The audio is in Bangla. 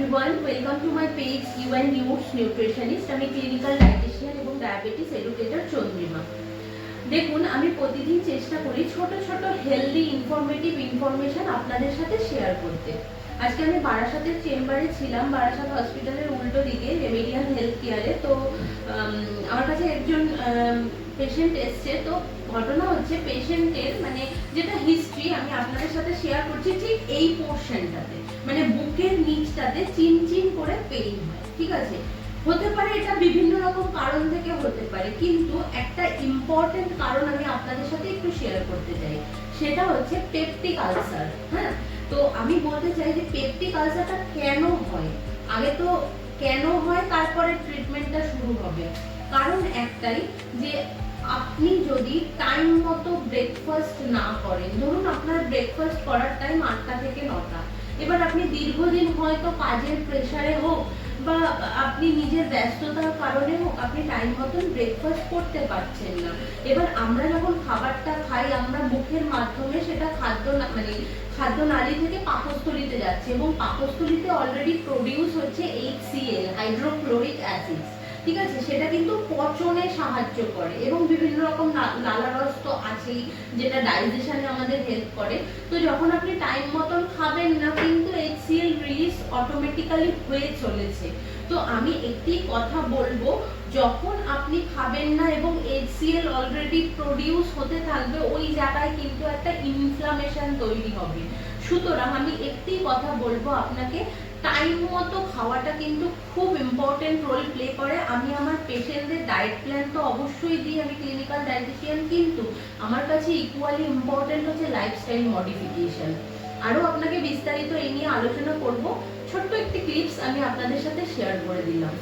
Everyone welcome to my page you and us nutritionist আমি ক্লিনিক্যাল ডায়েটিশিয়ান এবং ডায়াবেটিস এডুকেটর চন্দ্রিমা দেখুন, আমি প্রতিদিন চেষ্টা করি ছোট ছোট হেলদি ইনফরমেটিভ ইনফরমেশন আপনাদের সাথে শেয়ার করতে। আজকে আমি বারাসাতের চেম্বারে ছিলাম, বারাসাত হসপিটালের উল্টো দিকে রেমেডিয়াল হেলথ কেয়ারে তো আমার কাছে একজন পেশেন্ট এসছে। তো, ঘটনা হচ্ছে পেশেন্টের মানে যেটা হিস্ট্রি আমি আপনাদের সাথে শেয়ার করছি ঠিক এই পোর্শনটাতে মানে বুকের নিচ নিচটাতে চিন চিন করে পেইন হয়, ঠিক আছে? হতে পারে এটা বিভিন্ন রকম কারণ থেকে হতে পারে, কিন্তু একটা ইম্পর্টেন্ট কারণ আমি আপনাদের সাথে একটু শেয়ার করতে চাই। সেটা হচ্ছে পেপটিক আলসার হ্যাঁ? তো আমি বলতে চাই যে পেপটিক আলসারটা কেন হয়? আগে তো কেন হয়, তারপরে ট্রিটমেন্টটা শুরু হবে। কারণ একটাই যে আপনি যদি টাইম মতো ব্রেকফাস্ট না করেন, ধরুন আপনার ব্রেকফাস্ট করার টাইম আটটা থেকে নটা এবার আপনি দীর্ঘদিন হয়তো কাজের প্রেসারে হোক বা আপনি নিজের ব্যস্ততার কারণে হোক, আপনি টাইম মতন ব্রেকফাস্ট করতে পারছেন না। এবার আমরা যখন খাবারটা খাই, আমরা মুখের মাধ্যমে সেটা খাদ্য মানে খাদ্য নালী থেকে পাকস্থলিতে যাচ্ছে এবং পাকস্থলিতে অলরেডি প্রডিউস হচ্ছে এইচসিএল হাইড্রোক্লোরিক অ্যাসিড ঠিক আছে? সেটা কিন্তু পচনে সাহায্য করে এবং বিভিন্ন রকম না- আছেই যেটা ডাইজেশনে আমাদের হেল্প করে। তো যখন আপনি টাইম মতন খাবেন না, কিন্তু এইচসিএল রিলিজ অটোমেটিক্যালি হয়ে চলেছে। তো আমি একটি কথা বলব, যখন আপনি খাবেন না এবং এইচসিএল অলরেডি প্রডিউস হতে থাকবে, ওই জায়গায় কিন্তু একটা ইনফ্লামেশন তৈরি হবে। সুতরাং আমি একটি কথা বলব আপনাকে টাইম মতো খাওয়াটা কিন্তু খুব ইম্পর্টেন্ট রোল প্লে করে। আমি আমার পেশেন্টদের ডায়েট প্ল্যান তো অবশ্যই দিই, আমি ক্লিনিক্যাল ডায়েটিশিয়ান কিন্তু। আমার কাছে ইকুয়ালি ইম্পর্টেন্ট হচ্ছে লাইফস্টাইল মডিফিকেশন আরও আপনাকে বিস্তারিত এই নিয়ে আলোচনা করব। ছোট্ট একটি ক্লিপস আমি আপনাদের সাথে শেয়ার করে দিলাম।